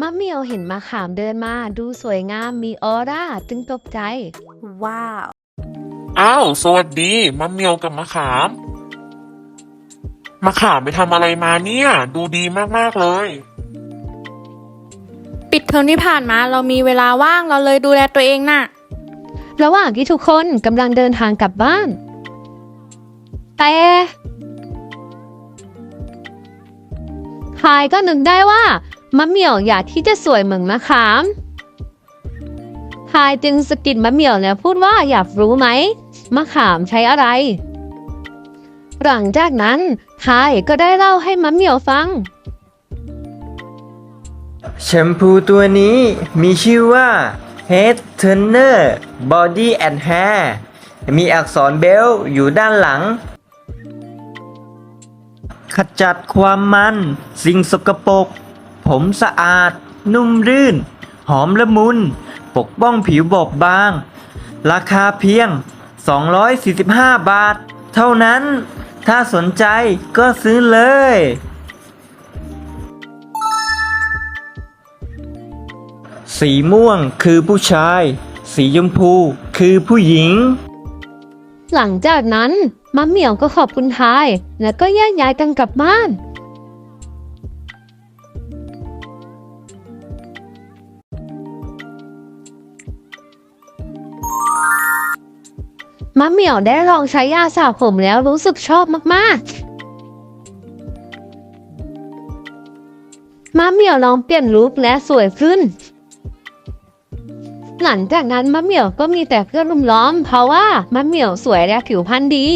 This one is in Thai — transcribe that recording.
มะเหมียวเห็นมะขามเดินมา ดูสวยงามมีออร่าจึงตกใจ ว้าว อ้าว สวัสดีมะเมียวกับมะขาม มะขามไปทำอะไรมาเนี่ย ดูดีมากๆเลย ปิดเทอมที่ผ่านมาเรามีเวลาว่างเราเลยดูแลตัวเองน่ะ ระหว่างที่ทุกคนกำลังเดินทางกลับบ้าน แต่พายก็นึกได้ว่า มะเหมี่ยวอยากที่จะสวยเหมือนมะขามพายจึงสะกิดมะเหมี่ยวแล้วพูดว่าอยากรู้ไหมมะขามใช้อะไร หลังจากนั้นพายก็ได้เล่าให้มะเหมี่ยวฟัง แชมพูตัวนี้มีชื่อว่า Head Turner Body and Hair มีอักษรเบลอยู่ด้านหลัง ขจัดความมัน สิ่งสกปรก ผมสะอาด นุ่มรื่น หอมละมุน ปกป้องผิวบอบบาง ราคาเพียง 245 บาท เท่านั้น ถ้าสนใจก็ซื้อเลยสีม่วงคือผู้ชาย สีชมพูคือผู้หญิง หลังจากนั้นมะเหมี่ยวก็ขอบคุณทาย แล้วก็แยกย้ายกันกลับบ้าน มะเหมี่ยวได้ลองใช้ยาสระผมแล้วรู้สึกชอบมากๆมะเหมี่ยวลองเปลี่ยนลุคและสวยขึ้น หลังจากนั้นมะเหมี่ยวก็มีแต่เพื่อนรุมล้อม เพราะว่ามะเหมี่ยวสวยและผิวพรรณดี